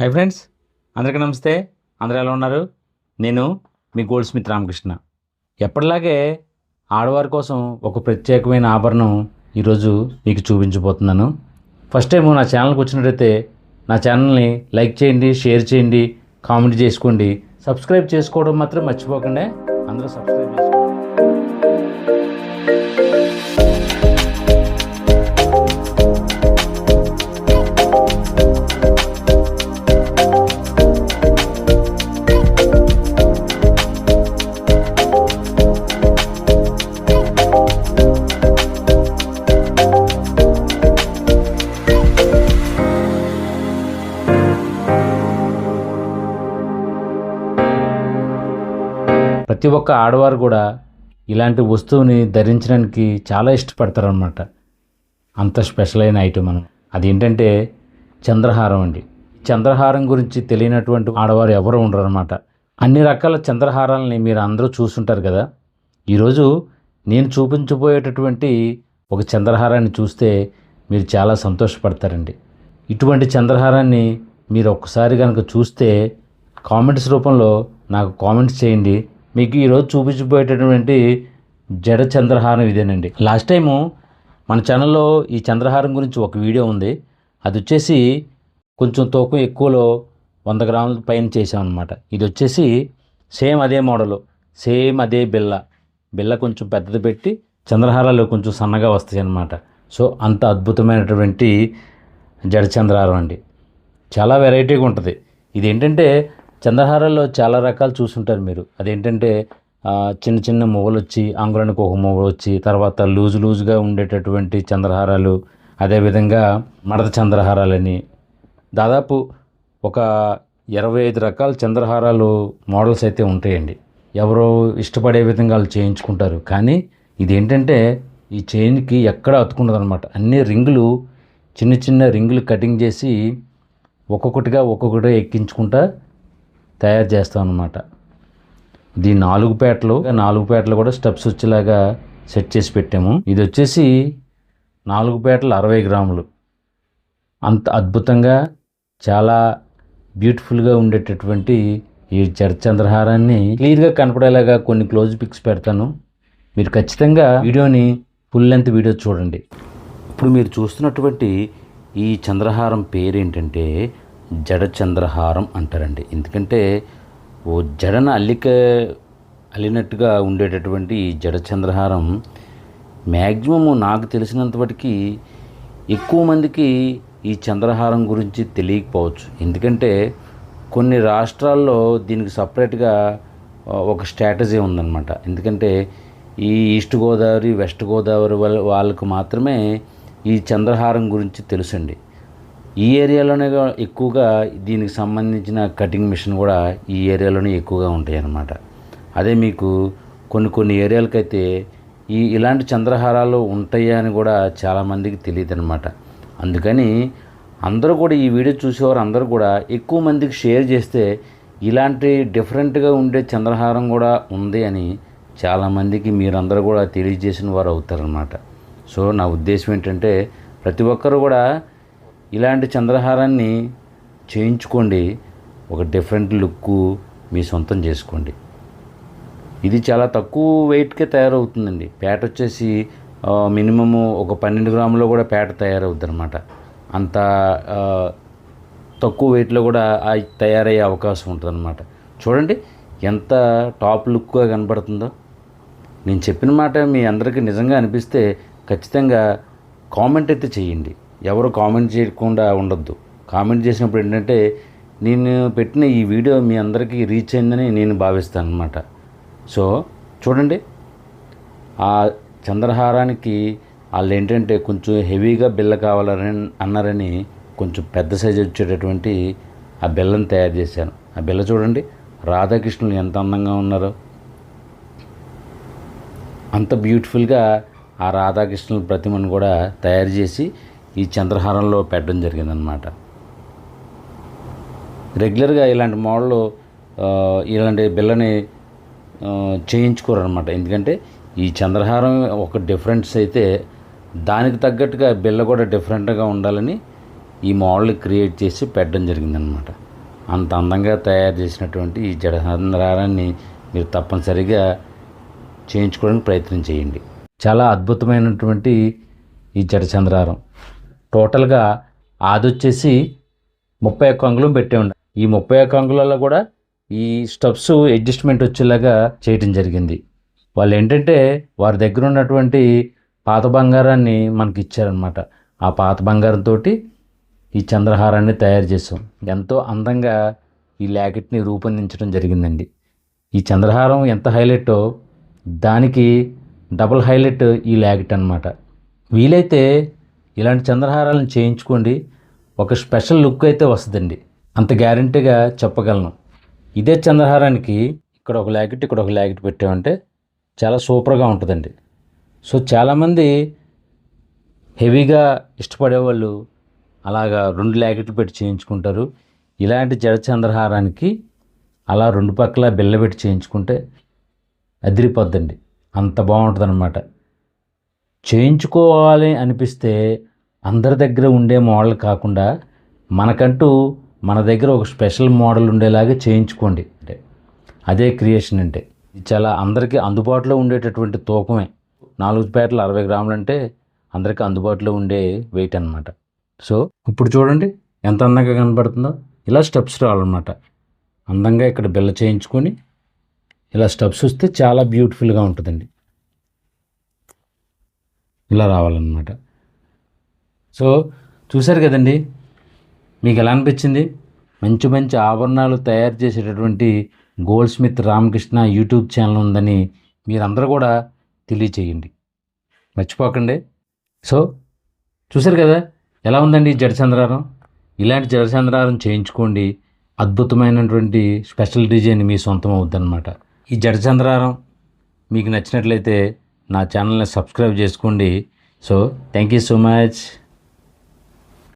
Hi friends అందరికీ నమస్తే. అందరూ ఎలా ఉన్నారు? నేను మీ గోల్డ్ స్మిత్ రామకృష్ణ. ఎప్పటిలాగే ఆడవారి కోసం ఒక ప్రత్యేకమైన ఆభరణం ఈరోజు మీకు చూపించబోతున్నాను. ఫస్ట్ టైం నా ఛానల్కి వచ్చినట్టయితే నా ఛానల్ని లైక్ చేయండి షేర్ చేయండి కామెంట్ చేసుకోండి. సబ్స్క్రైబ్ చేసుకోవడం మాత్రం మర్చిపోకండి. అందరూ సబ్స్క్రైబ్ ప్రతి ఒక్క ఆడవారు కూడా ఇలాంటి వస్తువుని ధరించడానికి చాలా ఇష్టపడతారనమాట అంత స్పెషల్ అయిన ఐటమ్ మనం. అదేంటంటే చంద్రహారం అండి. చంద్రహారం గురించి తెలియనటువంటి ఆడవారు ఎవరు ఉండరు అనమాట అన్ని రకాల చంద్రహారాలని మీరు అందరూ చూసుంటారు కదా. ఈరోజు నేను చూపించబోయేటటువంటి ఒక చంద్రహారాన్ని చూస్తే మీరు చాలా సంతోషపడతారండి. ఇటువంటి చంద్రహారాన్ని మీరు ఒక్కసారి కనుక చూస్తే కామెంట్స్ రూపంలో నాకు కామెంట్స్ చేయండి. మీకు ఈరోజు చూపించబోయేటటువంటి జడ చంద్రహారం ఇదేనండి. లాస్ట్ టైము మన ఛానల్లో ఈ చంద్రహారం గురించి ఒక వీడియో ఉంది. అది వచ్చేసి కొంచెం తూకం ఎక్కువలో వంద గ్రాముల పైన చేసామన్నమాట ఇది వచ్చేసి సేమ్ అదే మోడలు సేమ్ అదే బిల్ల బిల్ల కొంచెం పెద్దది పెట్టి చంద్రహారాలు కొంచెం సన్నగా వస్తాయి అన్నమాట సో అంత అద్భుతమైనటువంటి జడ చంద్రహారం అండి. చాలా వెరైటీగా ఉంటుంది. ఇది ఏంటంటే చంద్రహారాల్లో చాలా రకాలు చూసుంటారు మీరు. అదేంటంటే చిన్న చిన్న మువ్వలు వచ్చి అంగుళానికి ఒక మొగలు వచ్చి తర్వాత లూజు లూజుగా ఉండేటటువంటి చంద్రహారాలు అదేవిధంగా మడత చంద్రహారాలని దాదాపు ఒక ఇరవై ఐదు రకాల చంద్రహారాలు మోడల్స్ అయితే ఉంటాయండి. ఎవరో ఇష్టపడే విధంగా వాళ్ళు చేయించుకుంటారు. కానీ ఇదేంటంటే ఈ చైన్కి ఎక్కడ అతుకుండదు అన్ని రింగులు చిన్న చిన్న రింగులు కటింగ్ చేసి ఒక్కొక్కటిగా ఒక్కొక్కటి ఎక్కించుకుంటా తయారు చేస్తాం అనమాట ఇది నాలుగు పేటలు నాలుగు పేటలు కూడా స్టెప్స్ వచ్చేలాగా సెట్ చేసి పెట్టాము. ఇది వచ్చేసి నాలుగు పేటలు అరవై గ్రాములు. అంత అద్భుతంగా చాలా బ్యూటిఫుల్గా ఉండేటటువంటి ఈ చంద్రహారాన్ని క్లియర్గా కనపడేలాగా కొన్ని క్లోజ్ పిక్స్ పెడతాను. మీరు ఖచ్చితంగా వీడియోని ఫుల్ లెంత్ వీడియో చూడండి. ఇప్పుడు మీరు చూస్తున్నటువంటి ఈ చంద్రహారం పేరు ఏంటంటే జడ చంద్రహారం అంటారండి. ఎందుకంటే ఓ జడన అల్లిక అల్లినట్టుగా ఉండేటటువంటి ఈ జడ చంద్రహారం మ్యాక్సిమం నాకు తెలిసినంతవరకు ఎక్కువ మందికి ఈ చంద్రహారం గురించి తెలియకపోవచ్చు. ఎందుకంటే కొన్ని రాష్ట్రాల్లో దీనికి సపరేట్గా ఒక స్ట్రాటజీ ఉందన్నమాట. ఎందుకంటే ఈ ఈస్ట్ గోదావరి వెస్ట్ గోదావరి వాళ్ళ వాళ్ళకు మాత్రమే ఈ చంద్రహారం గురించి తెలుసండి. ఈ ఏరియాలోనే ఎక్కువగా దీనికి సంబంధించిన కటింగ్ మిషన్ కూడా ఈ ఏరియాలోనే ఎక్కువగా ఉంటాయి అన్నమాట అదే మీకు కొన్ని కొన్ని ఏరియాలకైతే ఈ ఇలాంటి చంద్రహారాలు ఉంటాయా అని కూడా చాలామందికి తెలియదు అనమాట అందుకని అందరూ కూడా ఈ వీడియో చూసేవారు అందరూ కూడా ఎక్కువ మందికి షేర్ చేస్తే ఇలాంటి డిఫరెంట్గా ఉండే చంద్రహారం కూడా ఉంది అని చాలామందికి మీరందరూ కూడా తెలియజేసిన వారు అవుతారనమాట సో నా ఉద్దేశం ఏంటంటే ప్రతి ఒక్కరు కూడా ఇలాంటి చంద్రహారాన్ని చేయించుకోండి. ఒక డిఫరెంట్ లుక్ మీ సొంతం చేసుకోండి. ఇది చాలా తక్కువ వెయిట్కే తయారవుతుందండి. పేట వచ్చేసి మినిమము ఒక పన్నెండు గ్రాములో కూడా పేట తయారవుద్ది అనమాట అంత తక్కువ వెయిట్లో కూడా ఆ తయారయ్యే అవకాశం ఉంటుంది చూడండి ఎంత టాప్ లుక్గా కనబడుతుందో నేను చెప్పిన మాట మీ అందరికీ నిజంగా అనిపిస్తే ఖచ్చితంగా కామెంట్ అయితే చేయండి. ఎవరు కామెంట్ చేయకుండా ఉండొద్దు. కామెంట్ చేసినప్పుడు ఏంటంటే నేను పెట్టిన ఈ వీడియో మీ అందరికీ రీచ్ అయిందని నేను భావిస్తాను అనమాట సో చూడండి. ఆ చంద్రహారానికి వాళ్ళు ఏంటంటే కొంచెం హెవీగా బిల్ల కావాలని అన్నారని కొంచెం పెద్ద సైజు వచ్చేటటువంటి ఆ బిల్లను తయారు చేశాను. ఆ బిల్ల చూడండి. రాధాకృష్ణులు ఎంత అందంగా ఉన్నారో. అంత బ్యూటిఫుల్గా ఆ రాధాకృష్ణుల ప్రతిమను కూడా తయారు చేసి ఈ చంద్రహారంలో పెట్టడం జరిగిందనమాట రెగ్యులర్గా ఇలాంటి మోడల్ ఇలాంటి బిల్లని చేయించుకోరనమాట ఎందుకంటే ఈ చంద్రహారం ఒక డిఫరెన్స్ అయితే దానికి తగ్గట్టుగా బిల్ల కూడా డిఫరెంట్గా ఉండాలని ఈ మోడల్ క్రియేట్ చేసి పెట్టడం జరిగిందనమాట అంత అందంగా తయారు చేసినటువంటి ఈ జడచంద్రహారాన్ని మీరు తప్పనిసరిగా చేయించుకోవడానికి ప్రయత్నం చేయండి. చాలా అద్భుతమైనటువంటి ఈ జడచంద్రారం టోటల్గా ఆదొచ్చేసి వచ్చేసి ముప్పై ఒక్క అంగుళం పెట్టే ఉండ ఈ ముప్పై ఒక్క అంగుళాల్లో కూడా ఈ స్టెప్స్ అడ్జస్ట్మెంట్ వచ్చేలాగా చేయటం జరిగింది. వాళ్ళు ఏంటంటే వారి దగ్గర ఉన్నటువంటి పాత బంగారాన్ని మనకి ఇచ్చారనమాట ఆ పాత బంగారంతో ఈ చంద్రహారాన్ని తయారు చేసాం ఎంతో అందంగా ఈ ల్యాకెట్ని రూపొందించడం జరిగిందండి. ఈ చంద్రహారం ఎంత హైలైటో దానికి డబుల్ హైలైట్ ఈ ల్యాకెట్ అనమాట వీలైతే ఇలాంటి చంద్రహారాలను చేయించుకోండి. ఒక స్పెషల్ లుక్ అయితే వస్తుందండి. అంత గ్యారంటీగా చెప్పగలను. ఇదే చంద్రహారానికి ఇక్కడ ఒక ల్యాకెట్ ఇక్కడ ఒక ల్యాకెట్ పెట్టామంటే చాలా సూపర్గా ఉంటుందండి. సో చాలామంది హెవీగా ఇష్టపడేవాళ్ళు అలాగా రెండు ల్యాకెట్లు పెట్టి చేయించుకుంటారు. ఇలాంటి జడ చంద్రహారానికి అలా రెండు పక్కల బిల్ల పెట్టి చేయించుకుంటే అదిరిపోద్దండి. అంత బాగుంటుందనమాట చేయించుకోవాలి అనిపిస్తే అందరి దగ్గర ఉండే మోడల్ కాకుండా మనకంటూ మన దగ్గర ఒక స్పెషల్ మోడల్ ఉండేలాగా చేయించుకోండి. అంటే అదే క్రియేషన్ అంటే ఇది చాలా అందరికీ అందుబాటులో ఉండేటటువంటి తూకమే. నాలుగు పేటలు అరవై గ్రాములు అంటే అందరికీ అందుబాటులో ఉండే వెయిట్ అనమాట సో ఇప్పుడు చూడండి ఎంత అందంగా కనబడుతుందో. ఇలా స్టెప్స్ రావాలన్నమాట. అందంగా ఇక్కడ బిల్ల చేయించుకొని ఇలా స్టెప్స్ వస్తే చాలా బ్యూటిఫుల్గా ఉంటుందండి. ఇలా రావాలన్నమాట. సో చూశారు కదండి? మీకు ఎలా అనిపించింది? మంచి మంచి ఆభరణాలు తయారు చేసేటటువంటి goldsmith Ramakrishna YouTube channel ఉందని మీరందరూ కూడా తెలియచేయండి. మర్చిపోకండి. సో చూశారు కదా? ఎలా ఉందండి ఈ జడచంద్రారం ఇలాంటి జడచంద్రారం చేయించుకోండి. అద్భుతమైనటువంటి స్పెషల్ డిజైన్ మీ సొంతం అవుద్దన్నమాట. ఈ జడచంద్రారం మీకు నచ్చినట్లయితే నా ఛానల్ని సబ్స్క్రైబ్ చేసుకోండి. So thank you so much